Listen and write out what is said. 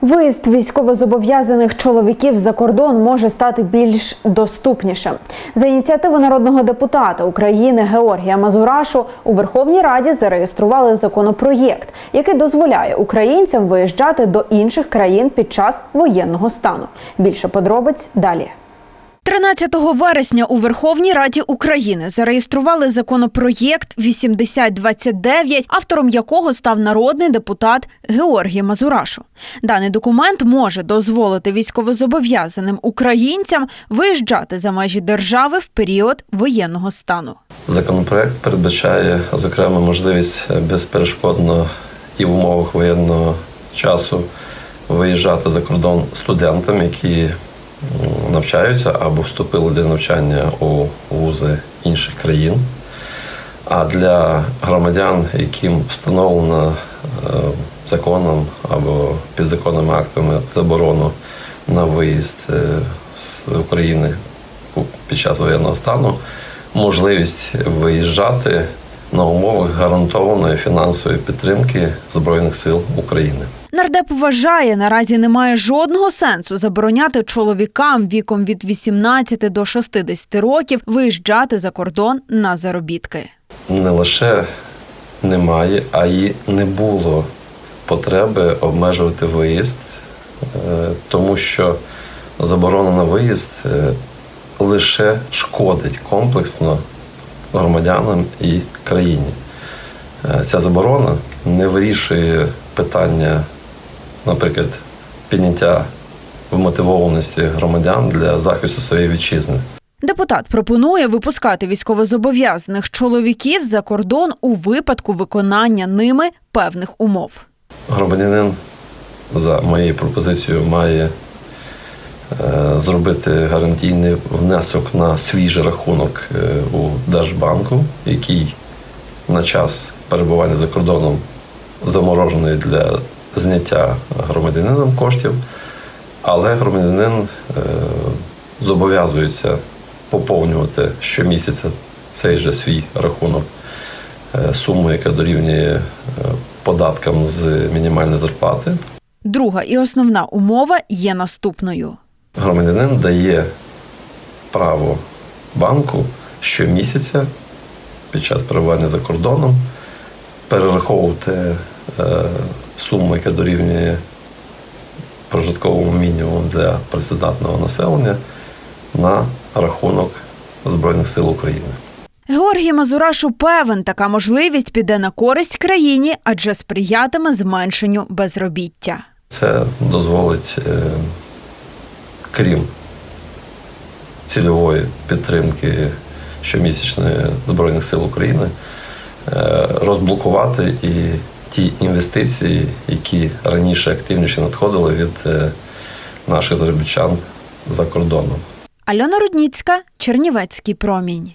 Виїзд військовозобов'язаних чоловіків за кордон може стати більш доступнішим. За ініціативи народного депутата України Георгія Мазурашу у Верховній Раді зареєстрували законопроєкт, який дозволяє українцям виїжджати до інших країн під час воєнного стану. Більше подробиць далі. 13 вересня у Верховній Раді України зареєстрували законопроєкт 8029, автором якого став народний депутат Георгій Мазурашу. Даний документ може дозволити військовозобов'язаним українцям виїжджати за межі держави в період воєнного стану. Законопроект передбачає, зокрема, можливість безперешкодно і в умовах воєнного часу виїжджати за кордон студентам, які навчаються або вступили для навчання у вузи інших країн. А для громадян, яким встановлено е, законом або підзаконними актами заборону на виїзд е, з України під час воєнного стану, можливість виїжджати на умовах гарантованої фінансової підтримки Збройних сил України. Нардеп вважає, наразі немає жодного сенсу забороняти чоловікам віком від 18 до 60 років виїжджати за кордон на заробітки. не лише немає, а й не було потреби обмежувати виїзд, е, тому що заборона на виїзд е, лише шкодить комплексно громадянам і країні. Е, Ця заборона не вирішує питання, наприклад, підняття вмотивованості громадян для захисту своєї вітчизни. Депутат пропонує випускати військовозобов'язаних чоловіків за кордон у випадку виконання ними певних умов. Громадянин за моєю пропозицією має зробити гарантійний внесок на свій же рахунок е, у Держбанку, який на час перебування за кордоном заморожений для зняття громадянином коштів, але громадянин е, зобов'язується поповнювати щомісяця цей же свій рахунок е, суму, яка дорівнює е, податкам з мінімальної зарплати. Друга і основна умова є наступною. Громадянин дає право банку щомісяця під час перебування за кордоном перераховувати е, суму, яка дорівнює прожитковому мінімуму для працездатного населення на рахунок Збройних сил України. Георгій Мазурашу певен, така можливість піде на користь країні, адже сприятиме зменшенню безробіття. Це дозволить, е, крім цільової підтримки щомісячної Збройних сил України, е, розблокувати і ті інвестиції, які раніше активніше надходили від е, наших заробітчан за кордоном. Альона Рудніцька, Чернівецький промінь.